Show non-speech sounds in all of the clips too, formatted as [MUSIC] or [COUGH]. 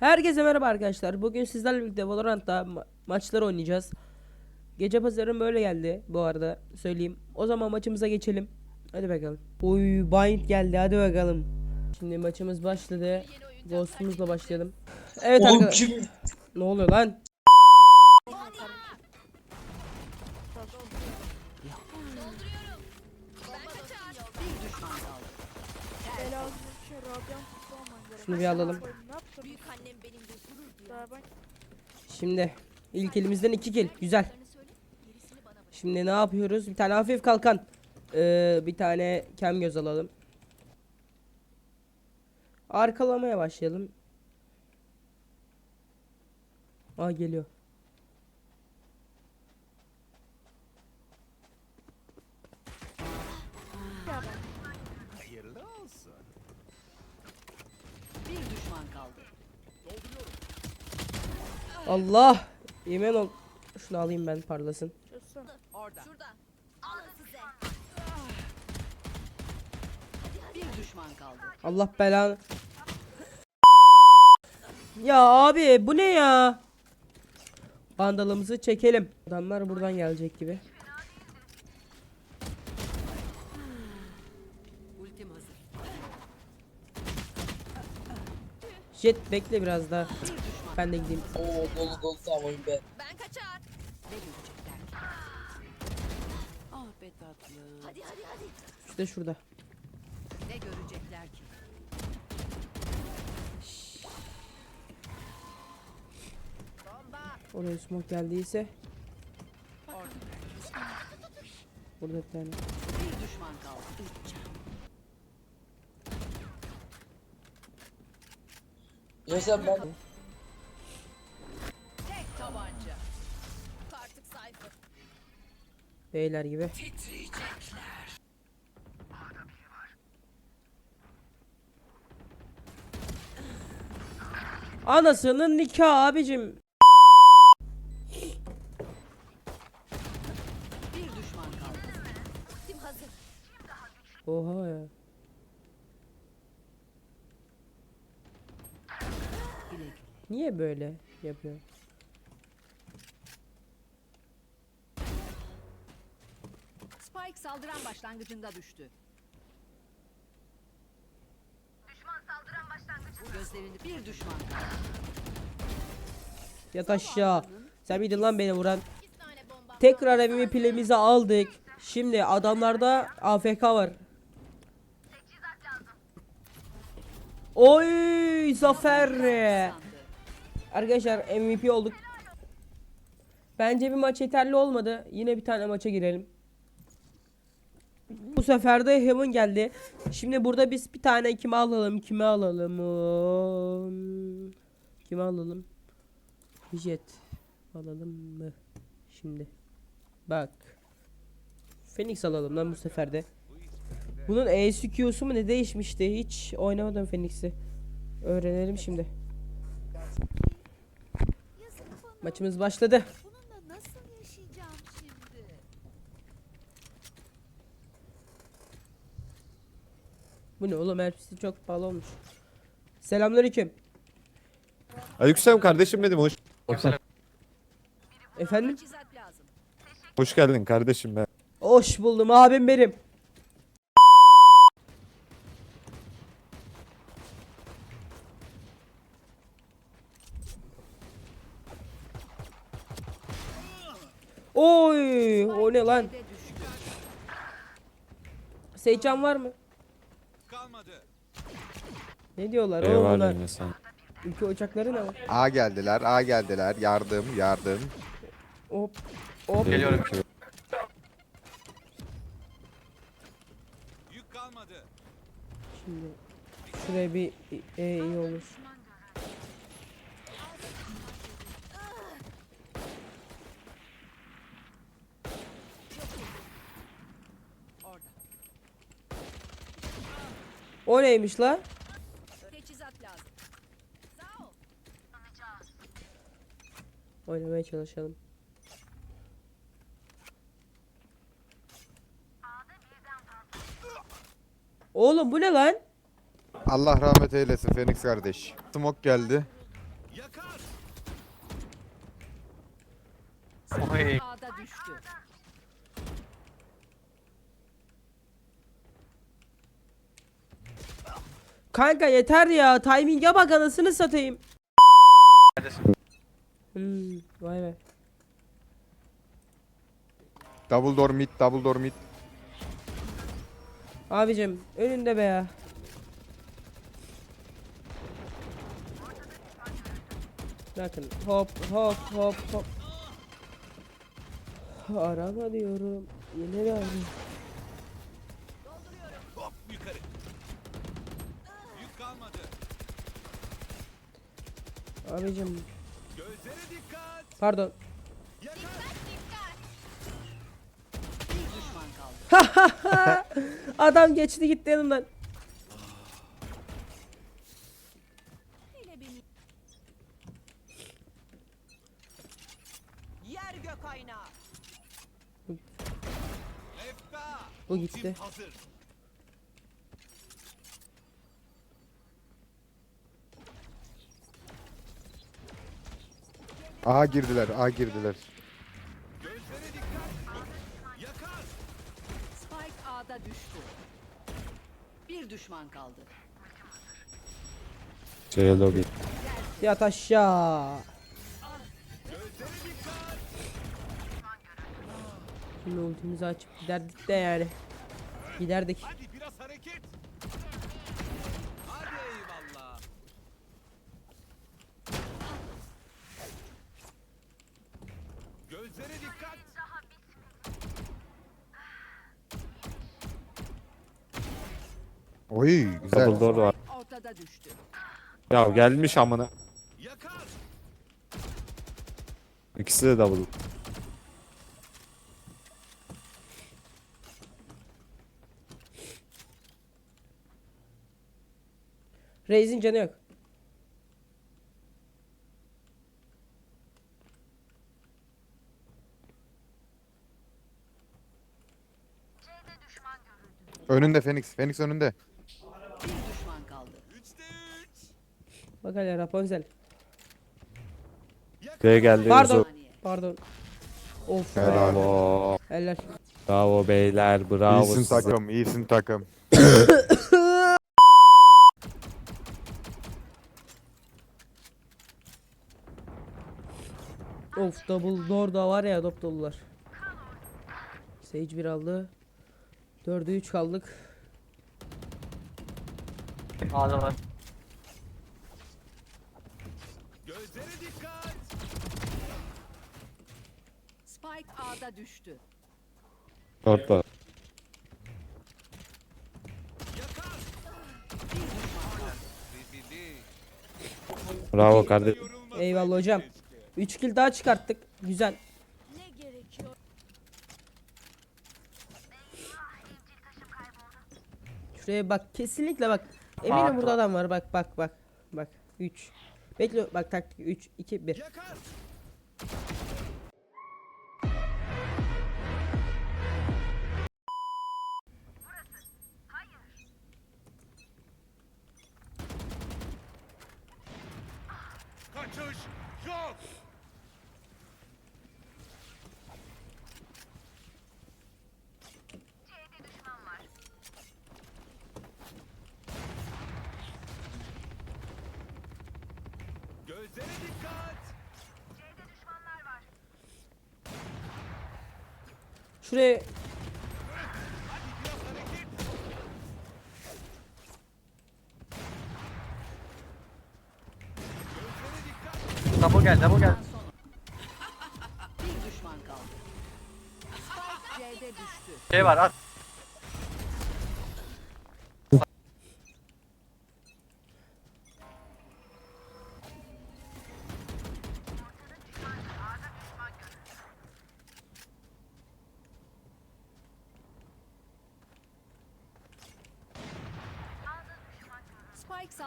Herkese merhaba arkadaşlar. Bugün sizlerle birlikte Valorant'ta ma- maçlar oynayacağız. Gece pazarım böyle geldi bu arada söyleyeyim. O zaman maçımıza geçelim. Hadi bakalım. Oy bind geldi hadi bakalım. Şimdi maçımız başladı. Ghost'umuzla başlayalım. Evet Oğlum arkadaşlar. kim? Ne oluyor lan? Şunu bir alalım. Büyük annem benim bir gurur duyar. Şimdi ilk elimizden iki kill. Güzel. Şimdi ne yapıyoruz? Bir tane hafif kalkan. Ee, bir tane kem göz alalım. Arkalamaya başlayalım. Aa geliyor. Bir düşman kaldı. Allah! Yemin ol. Şunu alayım ben parlasın. Orada. Şurada. Alın size. Bir düşman kaldı. Allah belanı. Ya abi bu ne ya? Bandalımızı çekelim. Adamlar buradan gelecek gibi. Jet bekle biraz daha. Ben de gideyim. Oo dolu dolu tamam be. Ben kaçar. Ne görecekler? Ah be tatlım. Hadi hadi hadi. İşte şurada. Ne görecekler ki? Oraya smoke geldiyse. Orada. Burada bir tane. Bir düşman kaldı. Üç can. Yoksa ben Tek tabanca. Artık sayfa. Beyler gibi. Titriyecekler. Anasının nikahı abicim. Bir düşman kaldı. Tim hazır. Oha ya. Güle güle. Niye böyle yapıyor? Spike saldıran başlangıcında düştü. Düşman saldıran başlangıcında. Gözlerinde bir düşman. Yat aşağı. Sen miydin lan beni vuran? Tekrar MVP'lerimizi aldık. Şimdi adamlarda AFK var. Oy zafer. Arkadaşlar MVP olduk. Bence bir maç yeterli olmadı. Yine bir tane maça girelim. Bu sefer de Heaven geldi. Şimdi burada biz bir tane kime alalım? Kime alalım? Hmm, Kime alalım? Jet alalım mı? Şimdi. Bak. Phoenix alalım lan bu sefer de. Bunun ESQ'su mu ne değişmişti? Hiç oynamadım Phoenix'i. Öğrenelim şimdi. Maçımız başladı. Bununla nasıl yaşayacağım şimdi? Bu ne oğlum hepsi çok pahalı olmuş. Selamünaleyküm. Aleykümselam kardeşim benim hoş Efendim? Hoş geldin kardeşim ben. Hoş buldum abim benim. Oy, o ne lan? Seycan var mı? Kalmadı. Ne diyorlar oğlum Eyvallah bunlar? yine sen. Ülke uçakları ne var? A geldiler, A geldiler. Yardım, yardım. Hop, hop. Geliyorum. Yük kalmadı. Şimdi şuraya bir e, iyi olur. O neymiş ol. Oynamaya çalışalım. Oğlum bu ne lan? Allah rahmet eylesin Phoenix kardeş. Smoke geldi. Yakar. Düştü. Kanka yeter ya. Timing'e bak anasını satayım. Hmm, vay be. Double door mid, double door mid. Abicim önünde be ya. Bakın hop hop hop hop. Arama diyorum. Yine de arıyorum. Hop yukarı. Yük kalmadı. Abicim Gözlere dikkat. pardon. [LAUGHS] Adam geçti gitti yanımdan. Yer gök aynağı. Bu gitti. A girdiler, A girdiler. Gözlere dikkat. Yakar. Spike A'da düştü. Bir düşman kaldı. Şey lobi. Yat aşağı. Şimdi ultimizi açıp giderdik de yani. Giderdik. Hadi biraz hareket. Hadi eyvallah. Gözlere dikkat. Oy güzel. Double door var. Ortada düştü. Ya gelmiş amına. Yakar. İkisi de double. Reis'in canı yok. Önünde Phoenix, Phoenix önünde. Bir düşman kaldı. Üçte üç. Bak hele Rapunzel. Buraya geldi. Pardon. Pardon. Of. Helal. Bravo. Eller. Bravo beyler. Bravo iyisin size. takım, iyisin takım. [COUGHS] Of double door da var ya dop dolular. Sage bir aldı. 4'e 3 kaldık. Gözlere dikkat. Spike A'da düştü. Yakar. Rezillik. Bravo kardeş. Yorulmasaydı Eyvallah hocam. keşke. 3 kill daha çıkarttık. Güzel. ne gerekiyor? Şuraya bak kesinlikle bak. Eminim burada adam var. Bak bak bak. Bak 3. Bekle bak taktik 3 2 1. Yakar. Kaçış yok. Gözlere dikkat. Şuraya. Double gel, double gel. Bir düşman kaldı. Spike C'de düştü. Şey var at.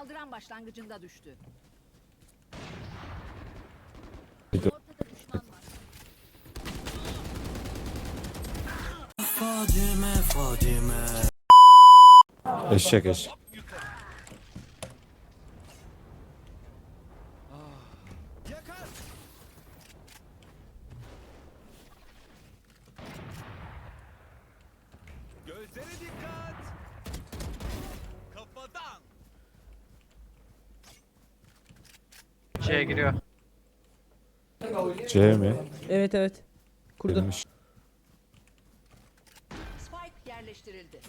Saldıran başlangıcında düştü. Ortada düşman var. Eşek eşek. C'ye giriyor. C mi? Evet evet. Kurdu. Girmiş. Spike yerleştirildi.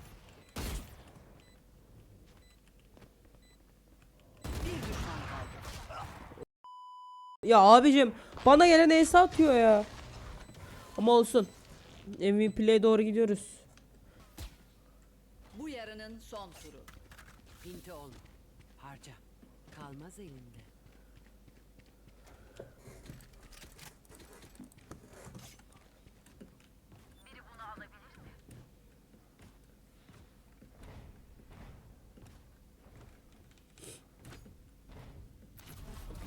Bir düşman kaldı. Ya abicim bana gelen ace atıyor ya. Ama olsun. MVP'ye doğru gidiyoruz. Bu yarının son turu. Pinti ol. Harca. Kalmaz elinde.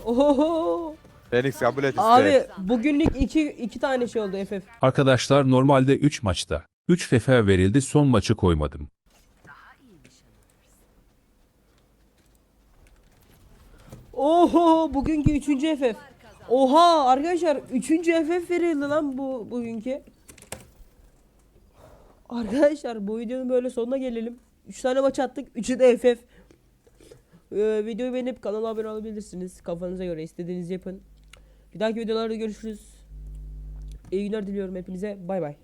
Oho. Phoenix kabul et. Abi bugünlük iki, iki tane şey oldu FF. Arkadaşlar normalde 3 maçta 3 FF verildi son maçı koymadım. Oho bugünkü üçüncü FF. Oha arkadaşlar üçüncü FF verildi lan bu bugünkü. Arkadaşlar bu videonun böyle sonuna gelelim. 3 tane maç attık. Üçü de FF. Ee, videoyu beğenip kanala abone olabilirsiniz. Kafanıza göre istediğinizi yapın. Bir dahaki videolarda görüşürüz. İyi günler diliyorum hepinize. Bay bay.